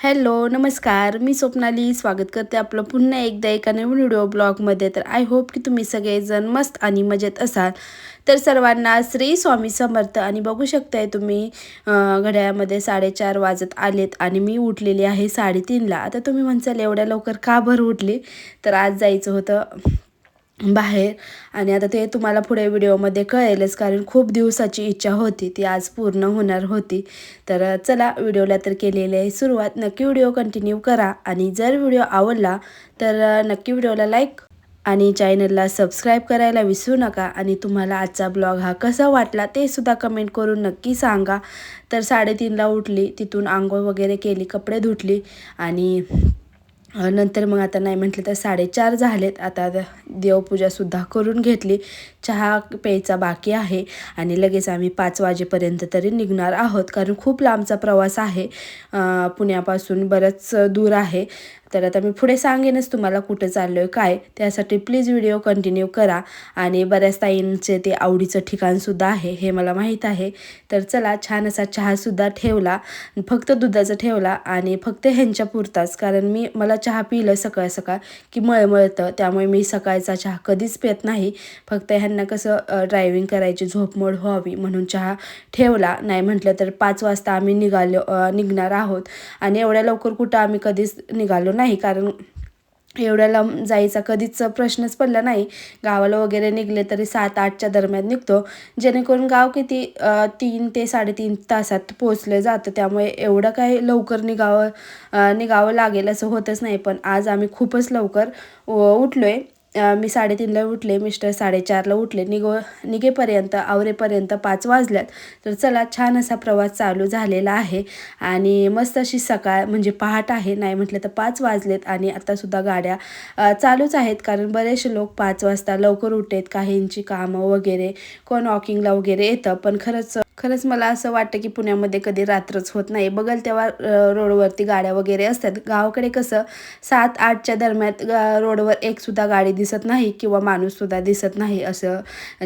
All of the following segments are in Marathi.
हॅलो नमस्कार. मी स्वप्नाली. स्वागत करते आपलं पुन्हा एकदा एका नवीन व्हिडिओ ब्लॉगमध्ये. तर आय होप की तुम्ही सगळेजण मस्त आणि मजेत असाल. तर सर्वांना श्री स्वामी समर्थ आणि बघू शकताय तुम्ही घड्याळामध्ये साडेचार वाजत आलेत आणि मी उठलेली आहे साडेतीनला. आता तुम्ही म्हणसाल एवढ्या लवकर का भर उठली? तर आज जायचं होतं बाहेर. आणि आता ते तुम्हाला पुढे व्हिडिओमध्ये कळेलच कारण खूप दिवसाची इच्छा होती ती आज पूर्ण होणार होती. तर चला व्हिडिओला तर केलेली आहे सुरुवात. नक्की व्हिडिओ कंटिन्यू करा. आणि जर व्हिडिओ आवडला तर नक्की व्हिडिओला लाईक आणि चॅनलला सबस्क्राईब करायला विसरू नका. आणि तुम्हाला आजचा ब्लॉग हा कसा वाटला ते सुद्धा कमेंट करून नक्की सांगा. तर साडेतीनला उठली तिथून आंघोळ वगैरे केली कपडे धुतली. आणि नंतर मग आता नाही म्हटलं तर साडेचार झालेत. आता द- देवपूजासुद्धा करून घेतली. चहा प्यायचा बाकी आहे आणि लगेच आम्ही पाच वाजेपर्यंत तरी निघणार आहोत. कारण खूप लांबचा प्रवास आहे. पुण्यापासून बरंच दूर आहे. तर आता मी पुढे सांगेनच तुम्हाला कुठं चाललो आहे काय. त्यासाठी प्लीज व्हिडिओ कंटिन्यू करा. आणि बऱ्याच ताईंचे ते आवडीचं ठिकाणसुद्धा आहे हे मला माहीत आहे. तर चला छान असा चहासुद्धा ठेवला फक्त दुधाचा ठेवला आणि फक्त ह्यांच्या पुरताच. कारण मी मला चहा पिलं सकाळ सकाळ की मळमळतं. त्यामुळे मी सकाळचा चहा कधीच पित नाही. फक्त ह्यांना कसं ड्रायव्हिंग करायची झोपमोड व्हावी म्हणून चहा ठेवला. नाही म्हटलं तर पाच वाजता आम्ही निघालो निघणार आहोत. आणि एवढ्या लवकर कुठं आम्ही कधीच निघालो नाही कारण एवढ्या लांब जायचा कधीच प्रश्नच पडला नाही. गावाला वगैरे निघले तरी सात आठच्या दरम्यान निघतो. जेणेकरून गाव किती अ, तीन ते साडेतीन तासात पोचलं जातं. त्यामुळे एवढं काही लवकर निघावं अ, निघावं लागेल असं होतच नाही. पण आज आम्ही खूपच लवकर उ- उठलोय. मी साडेतीनला उठले मिस्टर साडेचारला उठले. निघो निघेपर्यंत आवरेपर्यंत पाच वाजल्यात. तर चला छान असा प्रवास चालू झालेला आहे. आणि मस्त अशी सकाळ म्हणजे पहाट आहे नाही म्हटलं तर पाच वाजलेत. आणि आत्तासुद्धा गाड्या चालूच आहेत. कारण बरेचसे लोक पाच वाजता लवकर उठेत. काहींची कामं वगैरे कोण वॉकिंगला वगैरे येतं. पण खरंच खरंच मला असं वाटतं की पुण्यामध्ये कधी रात्रच होत नाही. बघल तेव्हा रोडवरती गाड्या वगैरे असतात. गावाकडे कसं सात आठच्या दरम्यान रोडवर एकसुद्धा गाडी दिसत नाही किंवा माणूससुद्धा दिसत नाही असं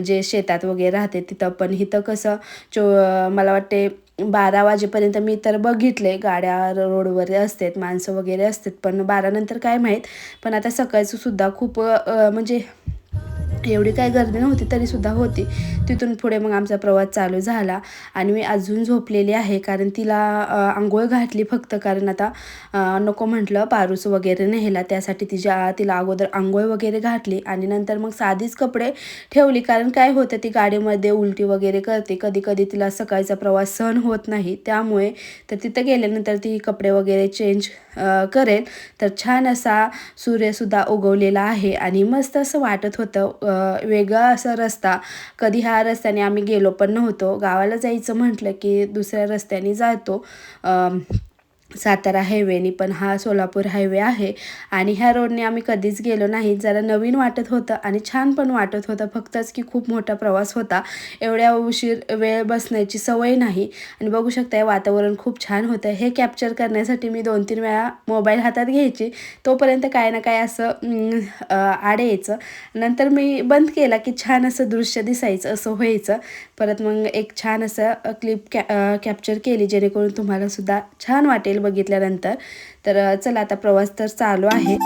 जे शेतात वगैरे राहते तिथं. पण इथं कसं चो मला वाटते बारा वाजेपर्यंत मी तर बघितले गाड्या रोडवर असतात माणसं वगैरे असतात. पण बारानंतर काय माहीत पण आता सकाळचं सुद्धा खूप म्हणजे एवढी काय गर्दी नव्हती तरीसुद्धा होती. तिथून पुढे मग आमचा प्रवास चालू झाला. आणि मी अजून झोपलेली आहे कारण तिला आंघोळ घातली फक्त कारण आता नको म्हटलं पारूस वगैरे नेला त्यासाठी तिच्या तिला अगोदर आंघोळ वगैरे घातली. आणि नंतर मग साधीच कपडे ठेवली कारण काय होतं ती गाडीमध्ये उलटी वगैरे करते. कधी कधी तिला सकाळचा प्रवास सहन होत नाही. त्यामुळे तर तिथं गेल्यानंतर ती कपडे वगैरे चेंज करेल. तर छान असा सूर्यसुद्धा उगवलेला आहे. आणि मस्त असं वाटत होतं वेगळा असा रस्ता. कधी ह्या रस्त्याने आम्ही गेलो पण नव्हतो. गावाला जायचं म्हटलं की दुसऱ्या रस्त्याने जातो. सातारा हायवेनी पण हा सोलापूर हायवे आहे. आणि ह्या रोडने आम्ही कधीच गेलो नाही. जरा नवीन वाटत होतं आणि छान पण वाटत होतं. फक्तच की खूप मोठा प्रवास होता. एवढ्या उशीर वेळ बसण्याची सवय नाही. आणि बघू शकता हे वातावरण खूप छान होतं. हे कॅप्चर करण्यासाठी मी दोन तीन वेळा मोबाईल हातात घ्यायची. तोपर्यंत काय ना काय असं आड आडे यायचं. नंतर मी बंद केला की छान असं दृश्य दिसायचं असं व्हायचं. परत मग एक छान असं क्लिप कॅ कॅप्चर केली जेणेकरून तुम्हाला सुद्धा छान वाटेल. बघितल्यानंतर. तर चला आता प्रवास तर चालू आहे.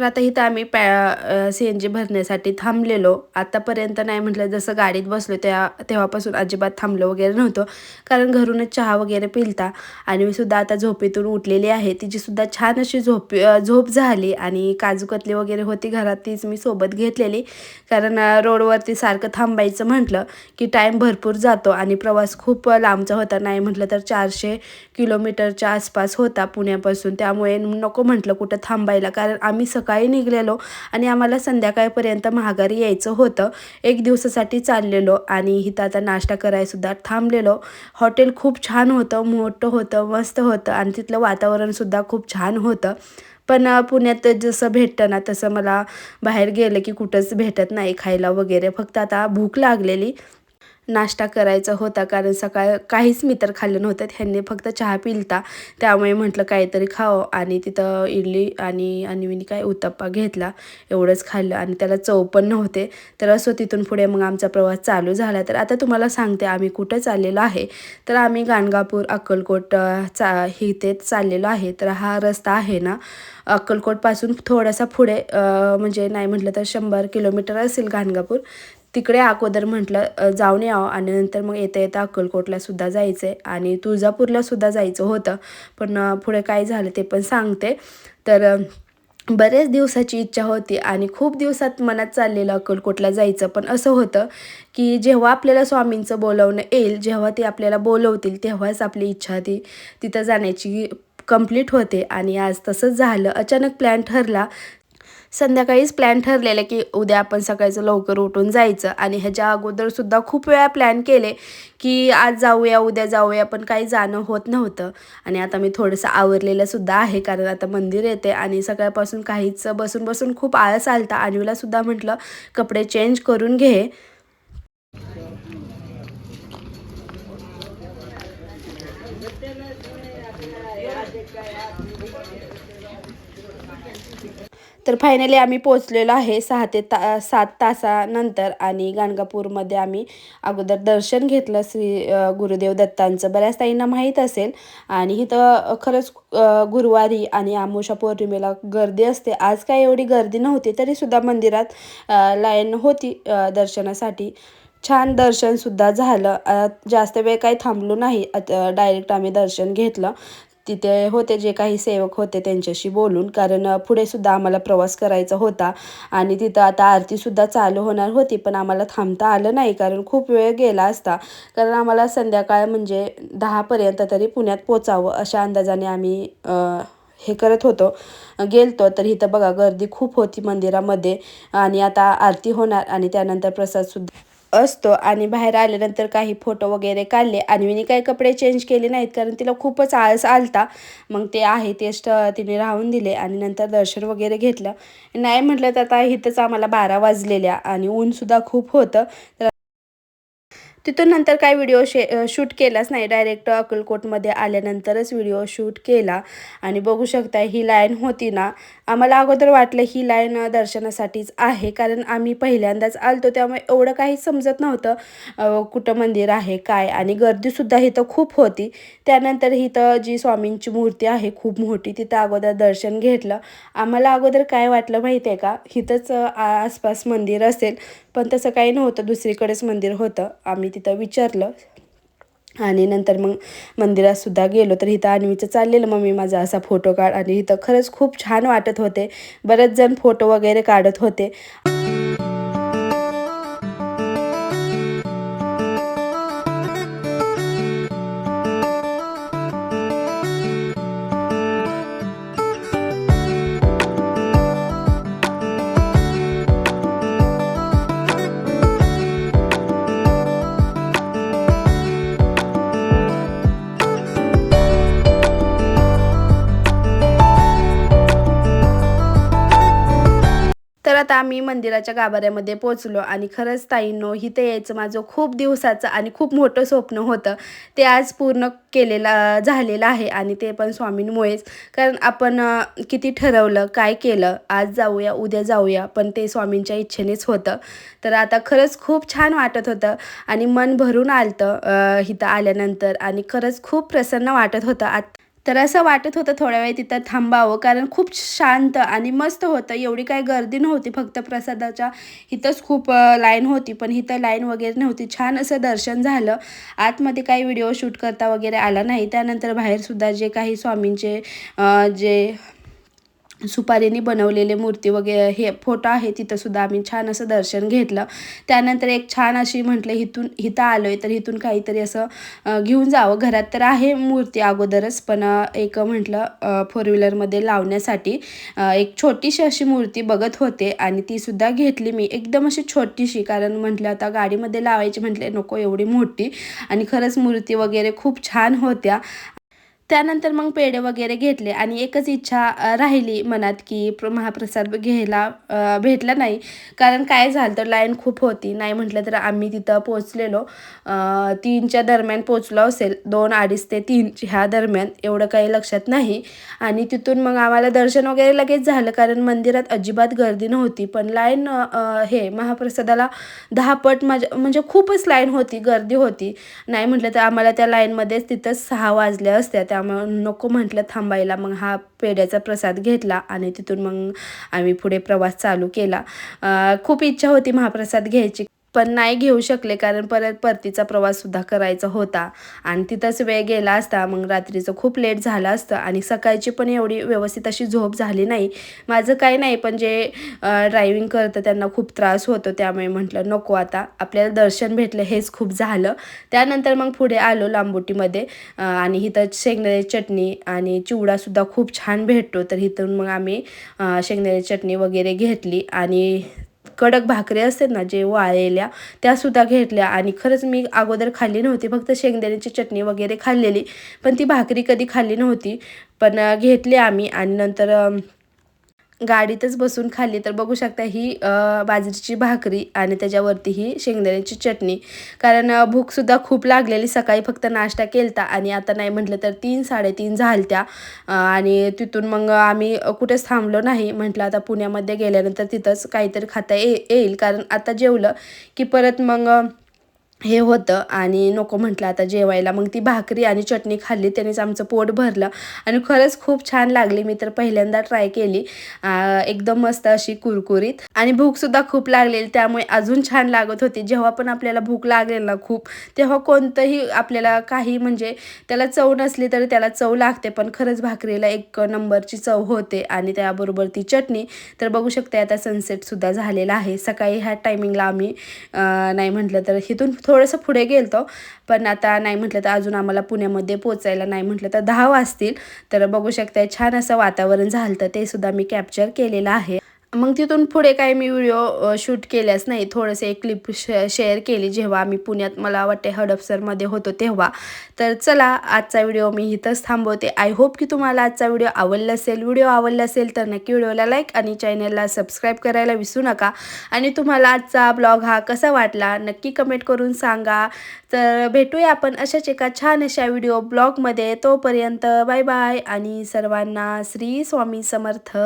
तर आता इथं आम्ही पॅ सी एन जी भरण्यासाठी थांबलेलो. आतापर्यंत नाही म्हटलं जसं गाडीत बसलो त्या तेव्हापासून अजिबात थांबलो वगैरे नव्हतं. कारण घरूनच चहा वगैरे पिलता. आणि मी सुद्धा आता झोपेतून उठलेली आहे. तिचीसुद्धा छान अशी झोप झोप झाली. आणि काजूकतली वगैरे होती घरात तीच मी सोबत घेतलेली. कारण रोडवरती सारखं थांबायचं म्हटलं की टाईम भरपूर जातो. आणि प्रवास खूप लांबचा होता. नाही म्हटलं तर चारशे किलोमीटरच्या आसपास होता पुण्यापासून. त्यामुळे नको म्हटलं कुठं थांबायला. कारण आम्ही सकाळी सकाळी निघलेलो आणि आम्हाला संध्याकाळपर्यंत महागारी यायचं होतं. एक दिवसासाठी चाललेलो आणि इथं आता नाश्ता करायसुद्धा थांबलेलो. हॉटेल खूप छान होतं मोठं होतं मस्त होतं आणि तिथलं वातावरणसुद्धा खूप छान होतं. पण पुण्यात जसं भेटतं ना तसं मला बाहेर गेलं की कुठंच भेटत नाही खायला वगैरे. फक्त आता भूक लागलेली. नाश्ता करायचा होता कारण सकाळ काहीच मी तर खाल्लं नव्हतं. ह्यांनी फक्त चहा पिलता. त्यामुळे म्हटलं काहीतरी खावं. आणि तिथं इडली आणि आणि मी काय उत्तप्पा घेतला. एवढंच खाल्लं. आणि त्याला चव पण नव्हते. तर असं तिथून पुढे मग आमचा प्रवास चालू झाला. तर आता तुम्हाला सांगते आम्ही कुठं चाललेलो आहे. तर आम्ही गाणगापूर अक्कलकोट चा इथे चाललेलो आहे. तर हा रस्ता आहे ना अक्कलकोटपासून थोडासा पुढे म्हणजे नाही म्हटलं तर शंभर किलोमीटर असेल गाणगापूर. तिकडे अगोदर म्हटलं जाऊन यावं. आणि नंतर मग येता येता अक्कलकोटला सुद्धा जायचं आहे आणि तुळजापूरला सुद्धा जायचं होतं. पण पुढे काय झालं ते पण सांगते. तर बरेच दिवसाची इच्छा होती आणि खूप दिवसात मनात चाललेलं अक्कलकोटला जायचं. पण असं होतं की जेव्हा आपल्याला स्वामींचं बोलवणं येईल जेव्हा ते आपल्याला बोलवतील तेव्हाच आपली इच्छा ती तिथं जाण्याची कंप्लीट होते. आणि आज तसंच झालं. अचानक प्लॅन ठरला संध्याकाळीच प्लॅन ठरलेला की उद्या आपण सकाळचं लवकर उठून जायचं. आणि ह्याच्या अगोदरसुद्धा खूप वेळा प्लॅन केले की आज जाऊया उद्या जाऊया पण काही जाणं होत नव्हतं. आणि आता मी थोडंसं आवरलेलंसुद्धा आहे कारण आता मंदिर येते आणि सकाळपासून काहीच बसून बसून खूप आळस आलता. आणवीलासुद्धा म्हटलं कपडे चेंज करून घे. तर फायनली आम्ही पोचलेलो आहे सहा ते ता सात तासानंतर आणि गाणगापूरमध्ये आम्ही अगोदर दर्शन घेतलं श्री गुरुदेव दत्तांचं. बऱ्याच ताईंना माहीत असेल आणि इथं खरंच गुरुवारी आणि आमोशा पौर्णिमेला गर्दी असते. आज काय एवढी गर्दी नव्हती तरीसुद्धा मंदिरात लाईन होती दर्शनासाठी. छान दर्शनसुद्धा झालं. जास्त वेळ काही थांबलो नाही. डायरेक्ट आम्ही दर्शन घेतलं. तिथे होते जे काही सेवक होते त्यांच्याशी बोलून. कारण पुढे सुद्धा आम्हाला प्रवास करायचा होता. आणि तिथं आता आरतीसुद्धा चालू होणार होती पण आम्हाला थांबता आलं नाही. कारण खूप वेळ गेला असता. कारण आम्हाला संध्याकाळ म्हणजे दहापर्यंत तरी पुण्यात पोचावं अशा अंदाजाने आम्ही हे करत होतो. गेलतो तर इथं बघा गर्दी खूप होती मंदिरामध्ये. आणि आता आरती होणार आणि त्यानंतर प्रसादसुद्धा असतो आणि बाहेर आल्यानंतर काही फोटो वगैरे काढले. आणि मी काही कपडे चेंज केले नाहीत कारण तिला खूपच आळस आलता. मग ते आहे तेच तिने राहून दिले आणि नंतर दर्शन वगैरे घेतलं. नाही म्हटलं तर आता इथंच आम्हाला बारा वाजलेल्या आणि ऊनसुद्धा खूप होतं. तर तिथून नंतर काय व्हिडिओ शे शूट केलाच नाही. डायरेक्ट अक्कलकोटमध्ये आल्यानंतरच व्हिडिओ शूट केला. आणि बघू शकता ही लाईन होती ना आम्हाला अगोदर वाटलं ही लाईन दर्शनासाठीच आहे. कारण आम्ही पहिल्यांदाच आलतो त्यामुळे एवढं काही समजत नव्हतं कुठं मंदिर आहे काय. आणि गर्दीसुद्धा इथं खूप होती. त्यानंतर इथं जी स्वामींची मूर्ती आहे खूप मोठी तिथं अगोदर दर्शन घेतलं. आम्हाला अगोदर काय वाटलं माहिती आहे का? इथंच आसपास मंदिर असेल. पण तसं काही नव्हतं दुसरीकडेच मंदिर होतं. आम्ही तिथं विचारलं. आणि नंतर मग मंदिरातसुद्धा गेलो. तर इथं अन्वीचं चाललेलं मम्मी माझा असा फोटो काढ. आणि इथं खरंच खूप छान वाटत होते. बरेच जण फोटो वगैरे काढत होते. आम्ही मंदिराच्या गाभाऱ्यामध्ये पोचलो आणि खरंच ताईंनो इथे यायचं माझं खूप दिवसाचं आणि खूप मोठं स्वप्न होतं. ते आज पूर्ण केलेलं झालेलं आहे आणि ते पण स्वामींमुळेच. कारण आपण किती ठरवलं काय केलं आज जाऊया उद्या जाऊया पण ते स्वामींच्या इच्छेनेच होतं. तर आता खरंच खूप छान वाटत होतं आणि मन भरून आलतं इथं आल्यानंतर आणि खरंच खूप प्रसन्न वाटत होतं. आत तर असं वाटत होतं थोड्या वेळ तिथं थांबावं कारण खूप शांत आणि मस्त होतं. एवढी काही गर्दी नव्हती फक्त प्रसादाच्या इथंच खूप लाईन होती. पण इथं लाईन वगैरे नव्हती. छान असं दर्शन झालं. आतमध्ये काही व्हिडिओ शूट करता वगैरे आला नाही. त्यानंतर बाहेरसुद्धा जे काही स्वामींचे जे सुपारीने बनवलेले मूर्ती वगैरे हे फोटो आहे तिथंसुद्धा आम्ही छान असं दर्शन घेतलं. त्यानंतर एक छान अशी म्हटलं इथून इथं आलो आहे तर इथून काहीतरी असं घेऊन जावं. घरात तर आहे मूर्ती अगोदरच पण एक म्हटलं फोर व्हीलरमध्ये लावण्यासाठी एक छोटीशी अशी मूर्ती बघत होते आणि ती सुद्धा घेतली मी. एकदम अशी छोटीशी कारण म्हटलं आता गाडीमध्ये लावायची म्हटले नको एवढी मोठी. आणि खरंच मूर्ती वगैरे खूप छान होत्या. त्यानंतर मग पेढे वगैरे घेतले आणि एकच इच्छा राहिली मनात की प्र महाप्रसाद घ्यायला भेटला नाही. कारण काय झालं तर लाईन खूप होती. नाही म्हटलं तर आम्ही तिथं पोचलेलो तीनच्या दरम्यान पोचलो असेल. दोन अडीच ते तीन ह्या दरम्यान. एवढं काही लक्षात नाही. आणि तिथून मग आम्हाला दर्शन वगैरे लगेच झालं. कारण मंदिरात अजिबात गर्दी नव्हती. पण लाईन हे महाप्रसादाला दहा पट माझ्या म्हणजे खूपच लाईन होती. गर्दी होती. नाही म्हटलं तर आम्हाला त्या लाईनमध्येच तिथंच सहा वाजल्या असत्या. त्या त्यामुळे नको म्हटलं थांबायला. मग हा पेढ्याचा प्रसाद घेतला आणि तिथून मग आम्ही पुढे प्रवास चालू केला. खूप इच्छा होती महाप्रसाद घ्यायची. पण नाही घेऊ शकले कारण परत परतीचा प्रवाससुद्धा करायचा होता. आणि तिथंच वेळ गेला असता मग रात्रीचं खूप लेट झालं असतं आणि सकाळची पण एवढी व्यवस्थित अशी झोप झाली नाही. माझं काही नाही पण जे ड्रायव्हिंग करतं त्यांना खूप त्रास होतो त्यामुळे म्हटलं नको आता आपल्याला दर्शन भेटलं हेच खूप झालं. त्यानंतर मग पुढे आलो लांबोटीमध्ये आणि इथं शेंगदाण्याची चटणी आणि चिवडासुद्धा खूप छान भेटतो. तर इथून मग आम्ही अ, शेंगदाण्याची चटणी वगैरे घेतली आणि कडक भाकरी असतात ना जे वाळलेल्या त्यासुद्धा घेतल्या. आणि खरंच मी अगोदर खाल्ली नव्हती फक्त शेंगदाण्याची चटणी वगैरे खाल्लेली. पण ती भाकरी कधी खाल्ली नव्हती. पण घेतली आम्ही. आणि नंतर गाडीतच बसून खाल्ली तर बघू शकता ही बाजरीची भाकरी आणि त्याच्यावरती ही शेंगदाण्याची चटणी. कारण भूकसुद्धा खूप लागलेली सकाळी फक्त नाश्ता केलता आणि आता नाही म्हटलं तर तीन साडेतीन झालत्या. आणि तिथून मग आम्ही कुठेच थांबलो नाही. म्हटलं आता पुण्यामध्ये गेल्यानंतर तिथंच काहीतरी खाता ये येईल. कारण आता जेवलं की परत मग हे होतं आणि नको म्हटलं आता जेवायला. मग ती भाकरी आणि चटणी खाल्ली त्यानेच आमचं पोट भरलं. आणि खरंच खूप छान लागली. मी तर पहिल्यांदा ट्राय केली. एकदम मस्त अशी कुरकुरीत. आणि भूकसुद्धा खूप लागलेली. त्यामुळे अजून छान लागत होती. जेव्हा पण आपल्याला भूक लागेल ना खूप तेव्हा कोणतंही आपल्याला काही म्हणजे त्याला चव नसली तरी त्याला चव लागते. पण खरंच भाकरीला एक नंबरची चव होते आणि त्याबरोबर ती चटणी. तर बघू शकते आता सनसेटसुद्धा झालेला आहे. सकाळी ह्या टायमिंगला आम्ही नाही म्हटलं तर इथून थोडंसं पुढे गेलतो. पण आता नाही म्हटलं तर अजून आम्हाला पुण्यामध्ये पोचायला नाही म्हटलं तर दहा वाजतील. तर बघू शकताय छान असं वातावरण झालं तर ते सुद्धा मी कॅप्चर केलेलं आहे. मग तिथून पुढे काही मी व्हिडिओ शूट केल्याच नाही थोडंसं एक क्लिप शेअर केली जेव्हा आम्ही पुण्यात मला वाटते हडपसरमध्ये होतो तेव्हा. तर चला आजचा व्हिडिओ मी इथंच थांबवते. आय होप की तुम्हाला आजचा व्हिडिओ आवडला असेल. व्हिडिओ आवडला असेल तर नक्की व्हिडिओला लाईक आणि चॅनलला सबस्क्राईब करायला विसरू नका. आणि तुम्हाला आजचा ब्लॉग हा कसा वाटला नक्की कमेंट करून सांगा. तर भेटूया आपण अशाच एका छान अशा व्हिडिओ ब्लॉगमध्ये तोपर्यंत बाय बाय आणि सर्वांना श्री स्वामी समर्थ.